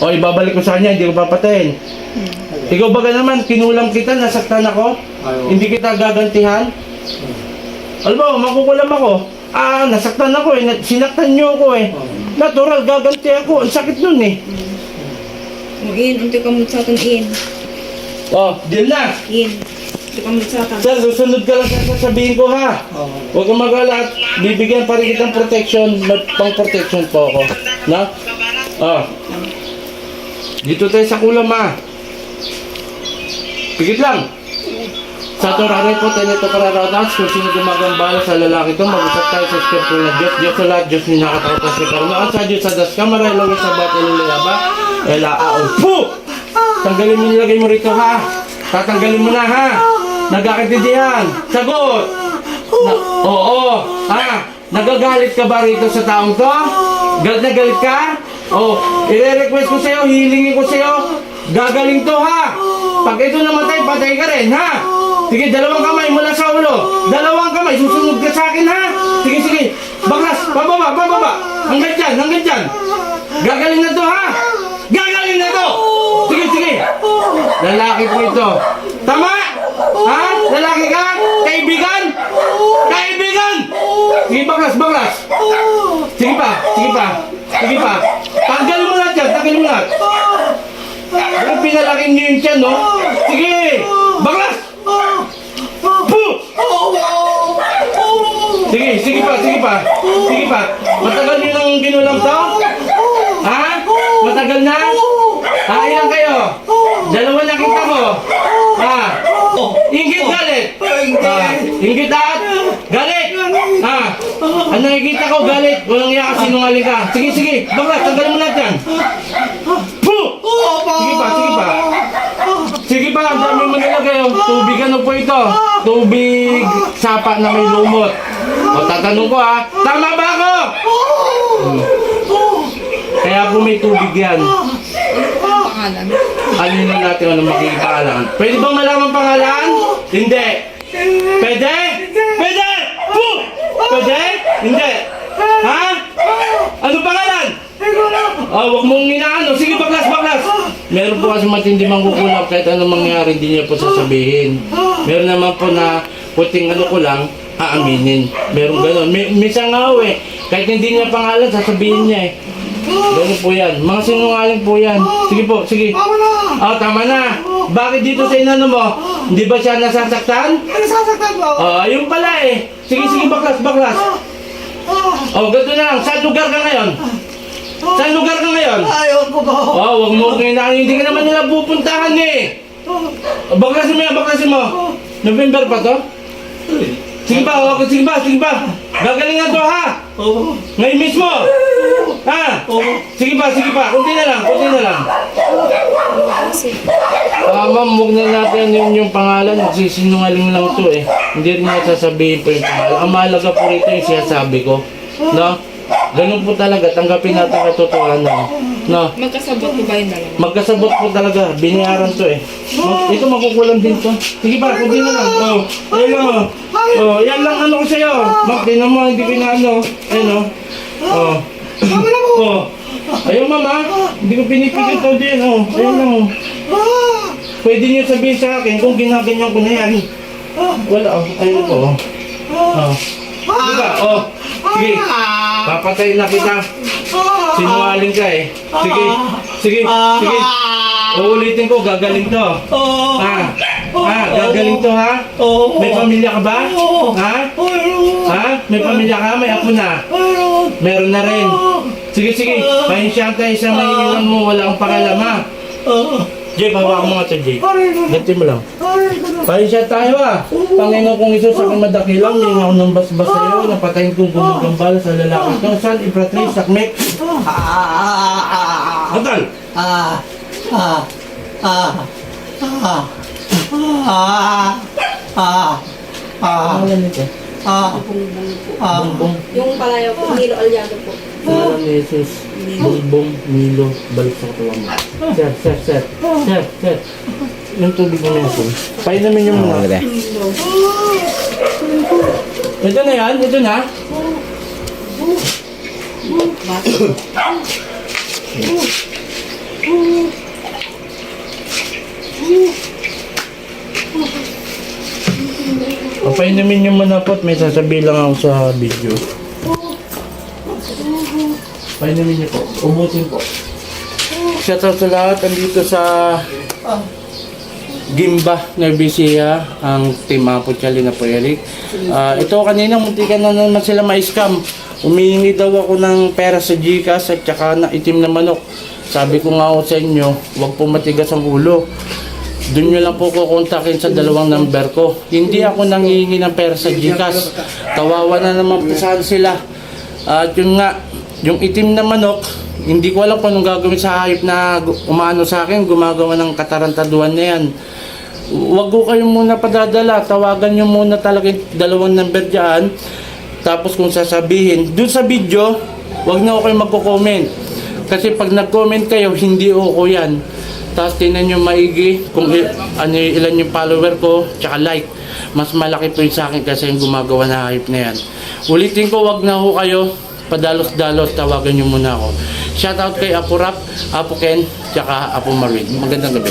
O ibabalik ko sa kanya, hindi ko papatayin. Ikaw baga naman, kinulam kita, nasaktan ako. Ayaw. Hindi kita gagantihan. Alam mo, makukulam ako. Ah, nasaktan ako eh. Na- Sinaktan niyo ako eh. Natural, gaganti ako. Ang sakit nun eh. In, unti ka mo sa atin, in. Oh, din na. In. Unti ka mo sa atin. Sir, susunod ka lang sa sasabihin ko ha. Huwag kang mag-alala at bibigyan pa rin kitang protection. May pang protection po ako. Na? Oh. Dito tayo sa kulam ha. Pigit lang. Sa turare po tayo nito kararatas kung sino gumagambala sa lalaki to, mag-usap tayo sa Espiritu ng Diyos. Diyos sa lahat, Diyos ni nakatakas sa karoon. At sa Diyos sa das kamara, ilawin sa bata luluyaba. Ela aon. Pu! Tanggalin mo nilagay mo rito ha. Tatanggalin mo na ha. Nagkakaintindihan. Sagot. Na, oo. Ha? Nagagalit ka ba rito sa taong to? Galit na galit ka? Oh, i-request ko sa'yo, hilingin ko sa'yo. Gagaling to ha. Pag ito namatay, patay ka rin ha. Sige, dalawang kamay mula sa ulo. Dalawang kamay, susunod ka sa akin ha. Sige, sige. Baklas, pababa, pababa. Hanggang dyan, hanggang dyan. Gagaling na to ha. Gagaling na to. Sige, sige. Lalaki po ito. Tama? Ha? Lalaki ka? Kaibigan? Kaibigan! Sige, baklas, baklas. Sige pa, sige pa. Sige pa. Tanggalin mo lahat yan, tanggalin mo lahat. Pinalaking niyo yung tiyan, no? Sige! Baklas! Puh! Sige, sige pa, sige pa. Sige pa. Matagal niyo nang ginulam to? Ha? Matagal na? Ha, ilan kayo? Dalawa nakita mo? Ha? Ingit galit? Ha? Ingit at? Galit? Ha? Ano nakikita ko galit? Walang iya ka sinungaling ka. Sige, sige. Baklas, tanggalin mo lahat Tubig ano po ito? Tubig sapa na may lumot. O tatanong ko ha, tama ba ako? Hmm. Kaya po may tubig yan. Ang pangalan. Ano na natin ano makikipaalam? Pwede bang malaman pangalan? Hindi. Pwede? Pwede! Puh! Pwede? Hindi. Ha? Ano pangalan? Ah, wag mong inaano. Sige, baklas. Meron po kasi matindi mangkukulap kahit anong mangyari, hindi niya po sasabihin. Meron naman po na puting ano ko lang, aaminin. Meron gano'n. May, minsan nga ho eh, kahit hindi niya pangalan, sasabihin niya eh. Ganun po yan. Mga sinungaling po yan. Sige po, sige. Ah, tama na. Bakit dito sa inano mo? Hindi ba siya nasasaktan? Nasasaktan mo. Ah, ayun pala eh. Sige, sige, baklas, baklas. Oh, ganito na lang. Saan lugar ka ngayon? Saan lugar ka ngayon? Ayaw ko ba? Oh, wag mo inaano. Hindi ka naman nila pupuntahan eh. Baklasin mo yan, baklasin mo. November pa to? Sige ba, oh, sige ba, sige ba. Gagalingan to ha. Oo. Ngayon mismo. Ha? Sige pa, sige pa. Kunti na lang, kunti na lang. Ah, ma'am, huwag na natin yun yung pangalan. Nagsisinungaling lang to eh. Hindi rin niya sasabihin po yung pangalan. Ang mahalaga po rito yung sinasabi ko. No? Ganun po talaga. Tanggapin natin katotohanan. No? Magkasabot ko ba yung dalawa? Magkasabot po talaga. Binayaran to eh. Mag- ito makukulang din to. Sige pa, kunti na lang. Oh, ayun lang oh. Oh, yan lang ano ko sa'yo. Mak, tinan mo, hindi pinano. Ayun oh. Oh. Oh. Ayun mama, hindi ko pinipigil to din oh. Ayun lang oh. Pwede niyo sabihin sa akin kung ginaganyan ko na yan. Wala oh. Ayun po oh. Oh. Sige ba? Oh. Sige. Papatay na kita. Sinungaling ka eh. Sige. Sige. Sige. Uulitin ko, gagaling to. Oo. Ha? Ha? Gagaling to ha? Oo. May pamilya ka ba? Oo. Ha? Ha? May pamilya ka? May apo na? Meron na rin. Sige, sige. Pahinsya tayo sa mahihilan mo. Wala kang pakialam ha? Oo. Jay, hawakan mo nga ito, Jay. Ko. Ganti mo lang. Pahinsya tayo ha. Panginoon kong Isus, aking madakilang, ako ng basbas sa iyo. Napatayin kong gumagambala sa lalaki ito. San, Imperatriz, Sakmek. Ah, ah, ah, Atal! ah, ah, ah, ah, ah, ah, ah, ah, ah. Yung palayaw po, Nilo Aliado po. Pangalan ni Jesus. Bongbong, Milo, balik sa katawan mo. Sir, sir, sir. Sir, sir yung tubig mo na yun. Painumin niyo muna. Grabe. Ito na yan, ito na. Oh, Papainumin niyo muna po may sasabihin lang ako sa video. Painumin niyo po. Ubutin po. Shout out sa lahat. Andito sa... Oh. Gimba, Nervisia, ang team Apo Chali na po Eric. Ah, ito kanina, munti ka na naman sila ma-scam. Umihingi daw ako ng pera sa Gcash at saka na itim na manok. Sabi ko nga ako sa inyo, huwag po matigas ang ulo. Doon nyo lang po kukontakin sa dalawang number ko. Hindi ako nangihingi ng pera sa Gcash. Kawawa na naman po saan sila. At yun nga, yung itim na manok, hindi ko alam kung anong gagawin sa hayop na umano sa akin, gumagawa ng katarantaduan na yan. Huwag ko kayo muna padadala. Tawagan nyo muna talaga yung dalawang number dyan. Tapos kung sasabihin, dun sa video, huwag na ako kayo magko-comment. Kasi pag nag-comment kayo, hindi ako yan. Tapos tingnan nyo maigi kung i- ano, ilan yung follower ko, tsaka like. Mas malaki po yung sa akin kasi yung gumagawa na hype na yan. Ulitin ko, wag na ho kayo. Padalos-dalos, tawagan nyo muna ako. Shoutout kay Apo Rap, Apo Ken, tsaka Apo Marin. Magandang gabi.